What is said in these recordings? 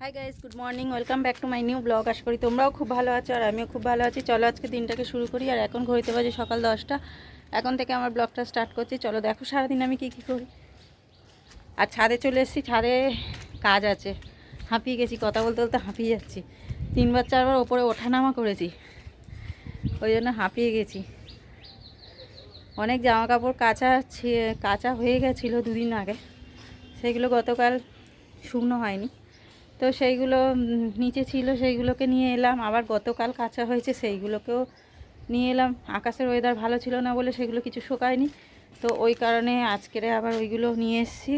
Hi guys good morning welcome back to my new blog আশা করি তোমরাও খুব ভালো আছো আর আমিও খুব ভালো আছি। চলো আজকে দিনটাকে শুরু করি। আর এখন ঘড়িতে বাজে সকাল দশটা। এখন থেকে আমার ব্লগটা স্টার্ট করছি। চলো দেখো সারাদিন আমি কী কী করি। আর ছাদে চলে এসেছি। ছাদে কাজ আছে। হাঁপিয়ে গেছি। কথা বলতে বলতে হাঁপিয়ে যাচ্ছি। তিনবার, চারবার ওপরে ওঠানামা করেছি। ওই জন্য হাঁপিয়ে গেছি। অনেক জামা কাপড় কাঁচা কাঁচা হয়ে গেছিল দুদিন আগে। সেগুলো গতকাল শুকনো হয়নি। তো সেইগুলো নিচে ছিল সেইগুলোকে নিয়ে এলাম। আবার গতকাল কাঁচা হয়েছে সেইগুলোকেও নিয়ে এলাম। আকাশের ওয়েদার ভালো ছিল না বলে সেগুলো কিছু শোকায়নি। তো ওই কারণে আজকেরে আবার ওইগুলো নিয়ে এসেছি।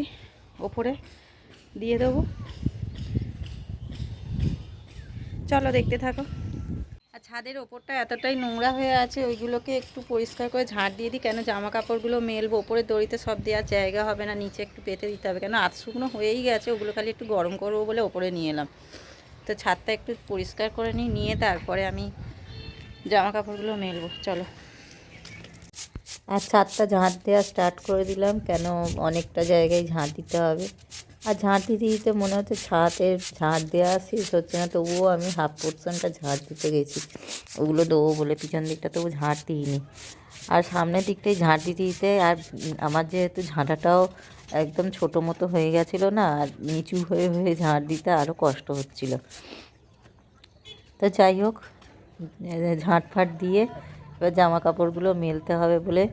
ওপরে দিয়ে দেবো। চলো দেখতে থাকো। ছাদের ওপরটা এতটাই নোংরা হয়ে আছে, ওইগুলোকে একটু পরিষ্কার করে ঝাঁট দিয়ে দিই। কেন জামা কাপড়গুলো মেলবো, ওপরে দড়িতে সব দেওয়ার জায়গা হবে না, নিচে একটু পেতে দিতে হবে। কেন আধ শুকনো হয়েই গেছে, ওগুলো খালি একটু গরম করব বলে ওপরে নিয়ে এলাম। তো ছাদটা একটু পরিষ্কার করে নিই, নিয়ে তারপরে আমি জামা কাপড়গুলো মেলবো। চলো। আর ছাদটা ঝাঁট দেওয়া স্টার্ট করে দিলাম, কেন অনেকটা জায়গায় ঝাঁট দিতে হবে। আর ঝাঁট দিতে দিতে মনে হচ্ছে ছাদের ঝাঁট দেওয়া শেষ হচ্ছে না, তবুও আমি হাফ পোর্শনটা ঝাঁট দিতে গেছি। ওগুলো দেবো বলে পিছন দিকটা তবু ঝাঁট দিইনি। আর সামনের দিকটাই ঝাঁট দিতে দিতে আর আমার যেহেতু ঝাঁটাটাও একদম ছোটো মতো হয়ে গেছিল না, আর নিচু হয়ে হয়ে ঝাঁট দিতে আরও কষ্ট হচ্ছিল। তো যাই হোক, ঝাঁট ফাট দিয়ে এবার জামা কাপড়গুলো মেলতে হবে বলে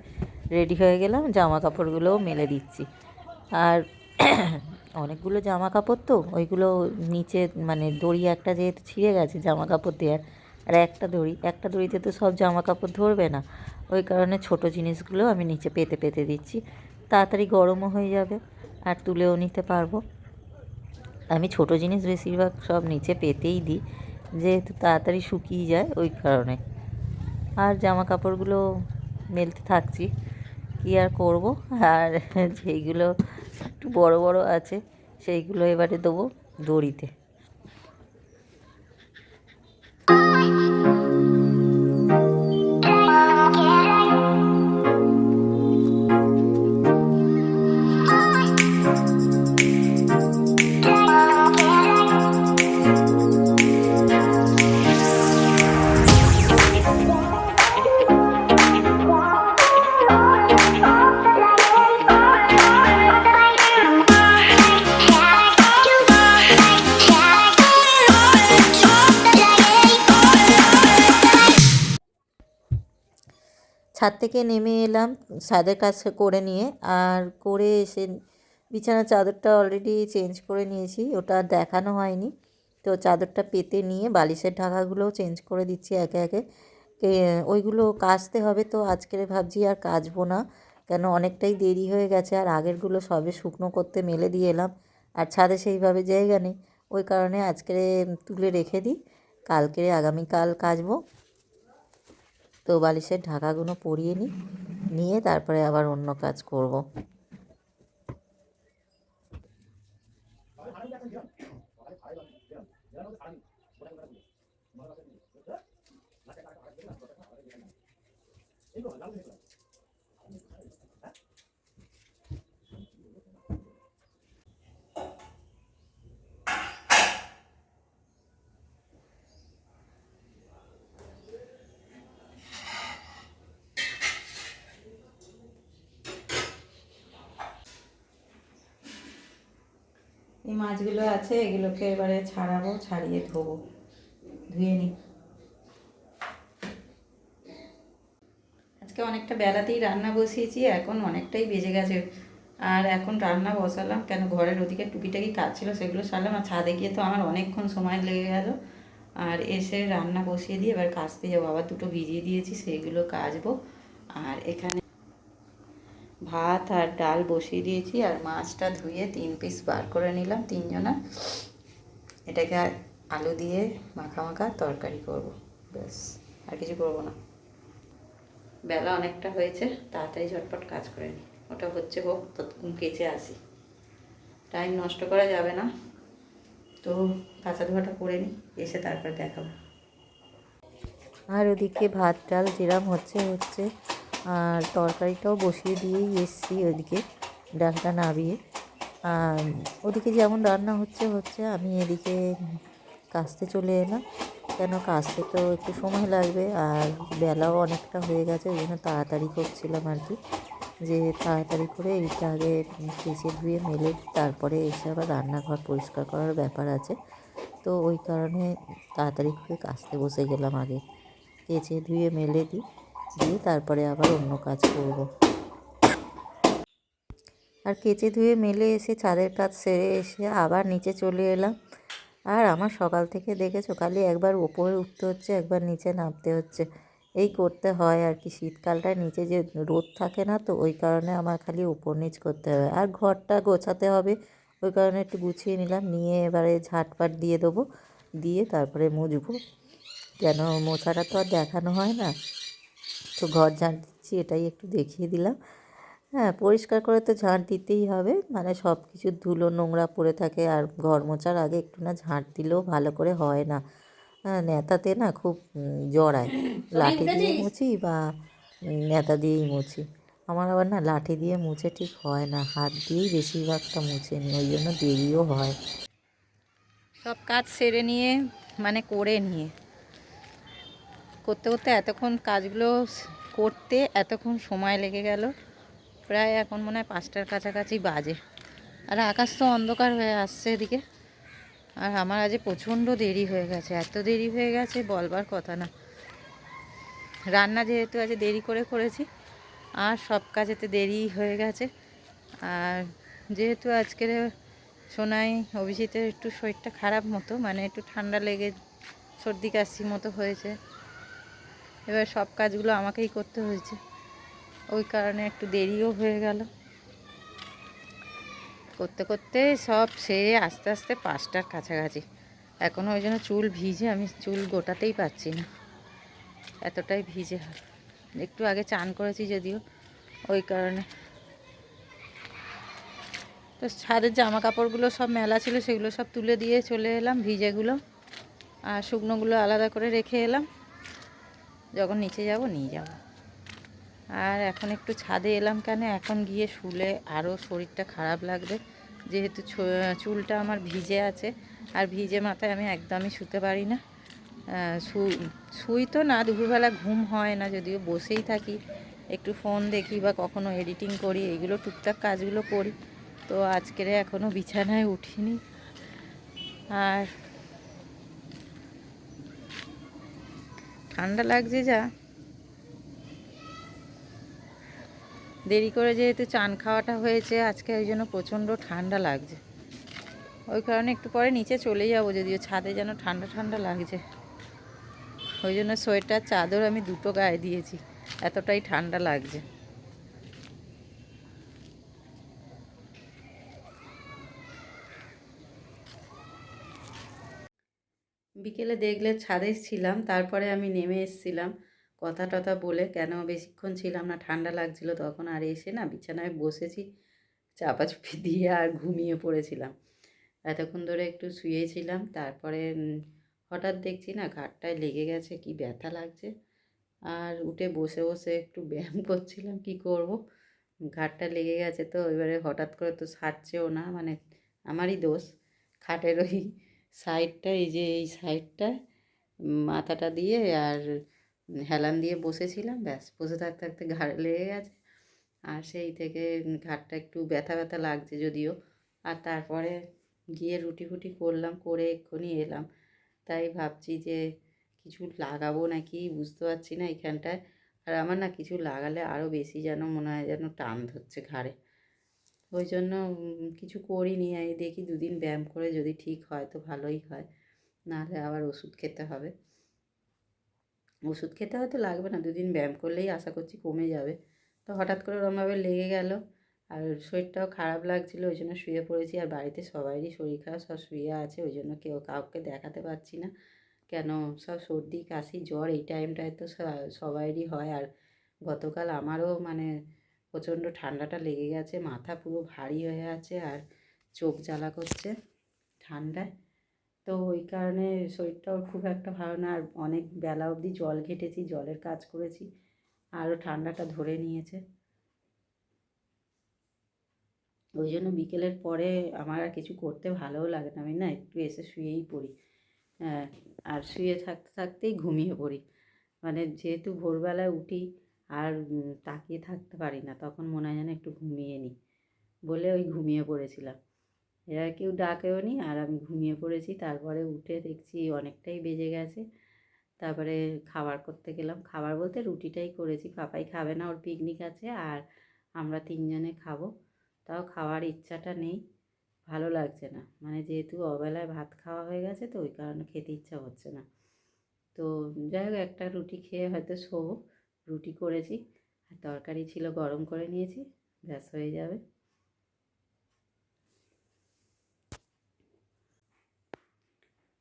রেডি হয়ে গেলাম জামা কাপড়গুলোও মেলে দিচ্ছি। আর অনেকগুলো জামা কাপড় তো, ওইগুলো নিচে মানে দড়ি একটা যেহেতু ছিঁড়ে গেছে জামা কাপড় দেওয়ার, আর একটা দড়ি, একটা দড়িতে তো সব জামা কাপড় ধরবে না। ওই কারণে ছোট জিনিসগুলো আমি নিচে পেতে পেতে দিচ্ছি। তাড়াতাড়ি গরমও হয়ে যাবে, আর তুলেও নিতে পারব। আমি ছোট জিনিস বেশিরভাগ সব নিচে পেতেই দিই, যেহেতু তাড়াতাড়ি শুকিয়ে যায় ওই কারণে। আর জামা কাপড়গুলো মেলতে থাকছি, কী আর করব? আর যেইগুলো একটু বড় বড় আছে সেইগুলো এবারে দেবো দড়িতে। ছাদ থেকে নেমে এলাম, ছাদের কাজ করে নিয়ে। আর করে এসে বিছানার চাদরটা অলরেডি চেঞ্জ করে নিয়েছি, ওটা দেখানো হয়নি। তো চাদরটা পেতে নিয়ে বালিশের ঢাকাগুলোও চেঞ্জ করে দিচ্ছি একে একে। ওইগুলো কাচতে হবে তো, আজকের ভাবছি আর কাচবো না। কেন অনেকটাই দেরি হয়ে গেছে, আর আগেরগুলো সবে শুকনো করতে মেলে দিয়ে এলাম। আর ছাদে সেইভাবে জায়গা নেই, ওই কারণে আজকে তুলে রেখে দিই। কালকে, আগামীকাল কাচবো। তো বালিশের ঢাকাগুলো পরিয়ে নিই নিয়ে তারপরে আবার অন্য কাজ করব। মাছগুলো আছে, এগুলোকে এবারে ছাড়াবো, ছাড়িয়ে ধোবো। ধুয়ে নিই। আজকে অনেকটা বেলাতেই রান্না বসিয়েছি, এখন অনেকটাই বেজে গেছে। আর এখন রান্না বসালাম, কেন ঘরের ওদিকে টুকিটাকি কাজ ছিল, সেগুলো সারলাম, আর ছাদে গিয়ে তো আমার অনেকক্ষণ সময় লেগে গেল। আর এসে রান্না বসিয়ে দিয়ে এবার কাচতে যাব, আবার দুটো ভিজিয়ে দিয়েছি সেইগুলো কাচবো। আর এখানে ভাত আর ডাল বসিয়ে দিয়েছি আর মাছটা ধুয়ে তিন পিস বার করে নিলাম তিনজনা। এটাকে আলু দিয়ে মাখা মাখা তরকারি করব, ব্যাস, আর কিছু করব না। বেলা অনেকটা হয়েছে, তাড়াতাড়ি ঝটপট কাজ করে নিই ওটা হচ্ছে হোক, ততক্ষণ কেচে আসি। টাইম নষ্ট করা যাবে না। তো কাঁচা ধোয়াটা করে নিই এসে তারপর দেখাবো। আর ওদিকে ভাত ডাল যেরাম হচ্ছে হচ্ছে আর তরকারিটাও বসিয়ে দিয়েই এসছি ওদিকে ডালটা নাবিয়ে আর ওদিকে যেমন রান্না হচ্ছে হচ্ছে আমি এদিকে কাস্তে চলে এলাম। কেন কাস্তে তো একটু সময় লাগবে আর বেলাও অনেকটা হয়ে গেছে, ওই জন্য তাড়াতাড়ি করছিলাম আর কি। যে তাড়াতাড়ি করে এইটা আগে কেচে ধুয়ে মেলে, তারপরে এসে আবার রান্নাঘর পরিষ্কার করার ব্যাপার আছে। তো ওই কারণে তাড়াতাড়ি করে কাস্তে বসে গেলাম আগে। কেচে ধুয়ে মেলে দিই। দিয়ে তারপরে আবার অন্য কাজ করব। আর কেচে ধুয়ে মেলে এসে ছাদের কাজ সেরে এসে আবার নিচে চলে এলাম। আর আমার সকাল থেকে দেখেছ, খালি একবার ওপরে উঠতে হচ্ছে, একবার নিচে নামতে হচ্ছে। এই করতে হয় আর কি শীতকালটায় নিচে যে রোদ থাকে না তো, ওই কারণে আমার খালি ওপর নিচ করতে হবে। আর ঘরটা গোছাতে হবে, ওই কারণে একটু গুছিয়ে নিলাম, নিয়ে এবারে ঝাটপাট দিয়ে দেবো, দিয়ে তারপরে মুজবো কেন, মোছাটা তো আর দেখানো হয় না। তো ঘর ঝাঁট দিচ্ছি এটাই একটু দেখিয়ে দিলাম। হ্যাঁ পরিষ্কার করে তো ঝাঁট দিতেই হবে। মানে সব কিছু ধুলো নোংরা পড়ে থাকে আর ঘর মোছার আগে একটু না ঝাঁট দিলেও ভালো করে হয় না। হ্যাঁ নেতাতে না খুব জড়ায়। লাঠি দিয়ে মুছি বা নেতা দিয়েই মুছি। আমার আবার না লাঠি দিয়ে মুছে ঠিক হয় না। হাত দিয়েই বেশিরভাগটা মুছে নিই ওই জন্য দেরিও হয়। সব কাজ সেরে নিয়ে মানে করে নিয়ে। করতে করতে এতক্ষণ কাজগুলো করতে এতক্ষণ সময় লেগে গেল। প্রায় এখন মনে হয় পাঁচটার কাছাকাছি বাজে। আর আকাশ তো অন্ধকার হয়ে আসছে এদিকে। আর আমার আজ প্রচণ্ড দেরি হয়ে গেছে। এত দেরি হয়ে গেছে বলবার কথা না। রান্না যেহেতু আজ দেরি করে করেছি, আর সব কাজেতে দেরি হয়ে গেছে। আর যেহেতু আজকের সোনাই অভিজিতের একটু শরীরটা খারাপ মতো মানে একটু ঠান্ডা লেগে সর্দি কাশি মতো হয়েছে এবার সব কাজগুলো আমাকেই করতে হয়েছে। ওই কারণে একটু দেরিও হয়ে গেল। করতে করতে সব সেরে আস্তে আস্তে পাঁচটার কাছাকাছি। এখনও ওই জন্য চুল ভিজে আমি চুল গোটাতেই পাচ্ছি না। এতটাই ভিজে। একটু আগে চান করেছি যদিও ওই কারণে। তো ছাদের জামা কাপড়গুলো সব মেলা ছিল, সেগুলো সব তুলে দিয়ে চলে এলাম, ভিজেগুলো। আর শুকনোগুলো আলাদা করে রেখে এলাম। যখন নিচে যাব, নিয়ে যাব। আর এখন একটু ছাদে এলাম কেন? এখন গিয়ে শুলে আরও শরীরটা খারাপ লাগবে। যেহেতু চুলটা আমার ভিজে আছে, আর ভিজে মাথায় আমি একদমই শুতে পারি না। শুই তো না, দুপুরবেলা ঘুম হয় না, যদিও বসেই থাকি। একটু ফোন দেখি বা কখনো এডিটিং করি, এইগুলো টুকটাক কাজগুলো করি। তো আজকের এখনও বিছানায় উঠিনি। আর ঠান্ডা লাগছে যা। দেরি করে যেহেতু চান খাওয়াটা হয়েছে, আজকে ওই জন্য প্রচণ্ড ঠান্ডা লাগছে। ওই কারণে একটু পরে নিচে চলে যাব, যদিও ছাদে যেন ঠান্ডা ঠান্ডা লাগছে। ওই জন্য সোয়েটার, চাদর আমি দুটো গায়ে দিয়েছি, এতটাই ঠান্ডা লাগছে। বিকেলে দেখলে ছাদে ছিলাম, তারপরে আমি নেমে এসেছিলাম। কথা টথা বলে কেন বেশিক্ষণ ছিলাম না, ঠান্ডা লাগছিল তখন আর এসে না বিছানায় বসেছি, চাপাচুপি দিয়ে আর ঘুমিয়ে পড়েছিলাম। এতক্ষণ ধরে একটু শুয়েছিলাম, তারপরে হঠাৎ দেখছি না ঘাটটায় লেগে গেছে, কি ব্যথা লাগছে। আর উঠে বসে বসে একটু ব্যায়াম করছিলাম, কি করব? ঘাটটা লেগে গেছে তো, এবারে হঠাৎ করে তো সারছেও না মানে আমারই দোষ। খাটের ওই সাইডটা, এই যে এই সাইডটা, মাথাটা দিয়ে আর হেলান দিয়ে বসেছিলাম, ব্যাস, বসে থাকতে থাকতে ঘাড় লেগে গেছে। আর সেই থেকে ঘাটটা একটু ব্যথা ব্যথা লাগছে যদিও। আর তারপরে গিয়ে রুটি ফুটি করলাম, করে এক্ষুনি এলাম। তাই ভাবছি যে কিছু লাগাবো নাকি, বুঝতে পারছি না এখানটায়। আর আমার না কিছু লাগালে আরও বেশি যেন মনে হয় যেন টান ধরছে ঘাড়ে। ওই জন্য কিছু করিনি। আমি দেখি দুদিন ব্যায়াম করে যদি ঠিক হয় তো ভালোই হয়। নাহলে আবার ওষুধ খেতে হবে। ওষুধ খেতে হয়তো লাগবে না, দুদিন ব্যায়াম করলেই আশা করছি কমে যাবে। তো হঠাৎ করে ওরমভাবে লেগে গেল। আর শরীরটাও খারাপ লাগছিল, ওই জন্য শুয়ে পড়েছি। আর বাড়িতে সবারই শরীর খারাপ, সব শুয়ে আছে, ওই জন্য কেউ কাউকে দেখাতে পারছি না। কেন? সব সর্দি, কাশি, জ্বর, এই টাইমটায় তো স- সবারই হয়। আর গতকাল আমারও মানে প্রচণ্ড ঠান্ডাটা লেগে গেছে, মাথা পুরো ভারী হয়ে আছে আর চোখ জ্বালা করছে ঠান্ডায়। তো ওই কারণে শরীরটাও খুব একটা ভালো না, আর অনেক বেলা অবধি জল ঘেটেছি, জলের কাজ করেছি, আরও ঠান্ডাটা ধরে নিয়েছে। ওই জন্য বিকেলের পরে আমার আর কিছু করতে ভালোও লাগে না, আমি না একটু এসে শুয়েই পড়ি। আর শুয়ে থাকতে থাকতেই ঘুমিয়ে পড়ি। মানে যেহেতু ভোরবেলায় উঠি আর তাকিয়ে থাকতে পারি না। তখন মনে হয় যেন একটু ঘুমিয়ে নিই। বলে ওই ঘুমিয়ে পড়েছিলাম। এরা কেউ ডাকেও নি আর আমি ঘুমিয়ে পড়েছি। তারপরে উঠে দেখছি অনেকটাই বেজে গেছে। তারপরে খাবার করতে গেলাম। খাবার বলতে রুটিটাই করেছি। পাপাই খাবে না, ওর পিকনিক আছে আর আমরা তিনজনে খাব। তাও খাওয়ার ইচ্ছাটা নেই। ভালো লাগছে না। মানে যেহেতু অবেলায় ভাত খাওয়া হয়ে গেছে তো ওই কারণে খেতে ইচ্ছা হচ্ছে না। তো যাই হোক, একটা রুটি খেয়ে হয়তো শোবো। রুটি করেছি আর তরকারি ছিল গরম করে নিয়েছি, ব্যাস হয়ে যাবে।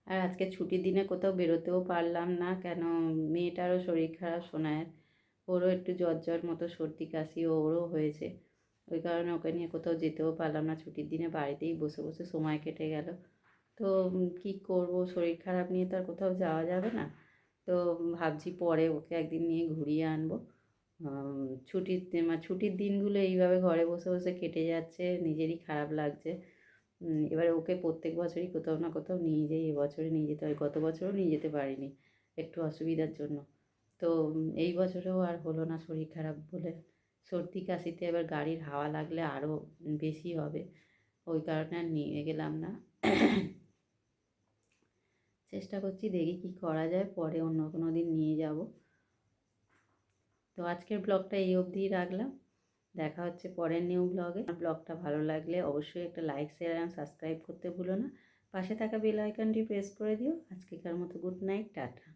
আর আজকে ছুটির দিনে কোথাও বেরোতেও পারলাম না, কেন মেয়েটারও শরীর খারাপ শোনায় ওরও একটু জ্বর জ্বর মতো, সর্দি কাশি, ওরও হয়েছে। ওই কারণে ওকে নিয়ে কোথাও যেতেও পারলাম না, ছুটির দিনে বাড়িতেই বসে বসে সময় কেটে গেল। তো কী করব? শরীর খারাপ নিয়ে তো আর কোথাও যাওয়া যাবে না। তো ভাবছি পরে ওকে একদিন নিয়ে ঘুরিয়ে আনব। ছুটির মানে ছুটির দিনগুলো এইভাবে ঘরে বসে বসে কেটে যাচ্ছে, নিজেরই খারাপ লাগছে। এবারে ওকে প্রত্যেক বছরই কোথাও না কোথাও নিয়ে যাই এবছরে নিয়ে যেতে হয়, গত বছরও নিয়ে যেতে পারিনি একটু অসুবিধার জন্য। তো এই বছরেও আর হলো না শরীর খারাপ বলে। সর্দি কাশিতে এবার গাড়ির হাওয়া লাগলে আরও বেশি হবে। ওই কারণে আর নিয়ে গেলাম না। চেষ্টা করছি দেখি কি করা যায়, পরে অন্য কোনো দিন নিয়ে যাব। তো আজকের ব্লগটা এই অবধিই রাখলাম। দেখা হচ্ছে পরের নিউ ব্লগে ব্লগটা ভালো লাগলে অবশ্যই একটা লাইক শেয়ার এবং সাবস্ক্রাইব করতে ভুলো না। পাশে থাকা বেল আইকনটি প্রেস করে দিও। আজকেকার মতো গুড নাইট টাটা।